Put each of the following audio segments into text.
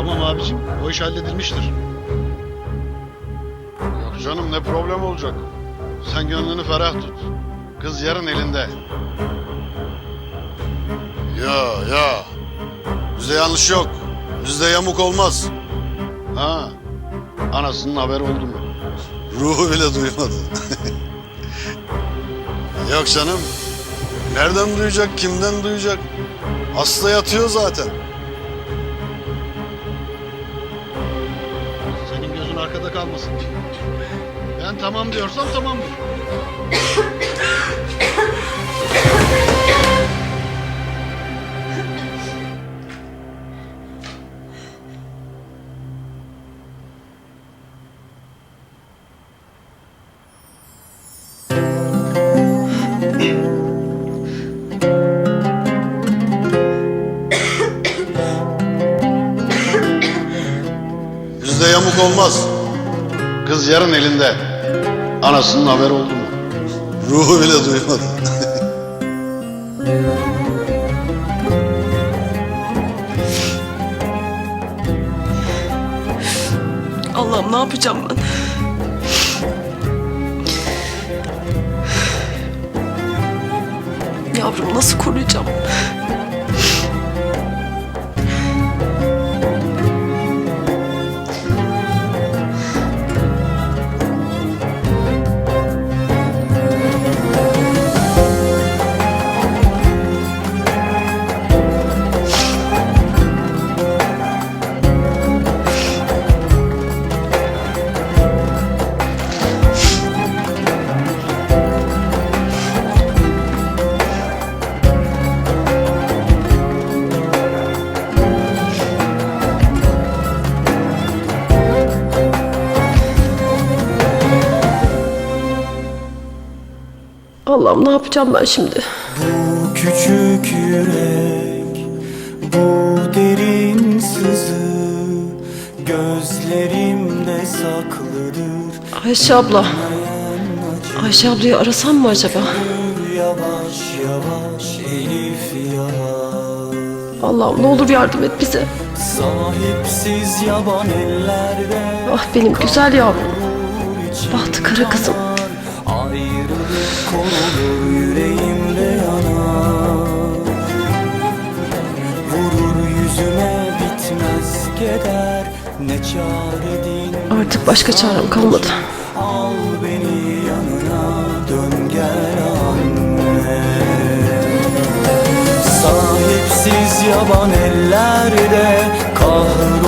Tamam abicim, o iş halledilmiştir. Yok canım ne problem olacak. Sen gönlünü ferah tut. Kız yarın elinde. Ya ya. Bizde yanlış yok. Bizde yamuk olmaz. Ha. Anasının haberi oldu mu? Ruhu bile duymadı. yok canım. Nereden duyacak, kimden duyacak? Hasta yatıyor zaten. Arkada kalmasın. Ben tamam diyorsam tamamdır. Bizde yamuk olmaz. Kız yarın elinde. Anasının haberi oldu mu? Ruhu bile duymadı. Allah'ım ne yapacağım ben? Yavrum nasıl koruyacağım? Allah'ım ne yapacağım ben şimdi? Bu küçük yürek, bu derin sızı Gözlerimde saklıdır Ayşe abla. Ayşe ablayı arasam mı acaba? Yavaş yavaş Elif yavaş Allah'ım ne olur yardım et bize. Sahipsiz yaban ellerde Ah benim güzel yavrum. Bahtı kara kızım. Ayrılık korulur yüreğimde yanar Vurur yüzüme bitmez keder Ne çare din Artık başka çarem kalmadı. Al beni yanına dön gel anne Sahipsiz yaban ellerde Kahrolur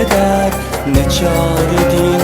Keder Ne çare din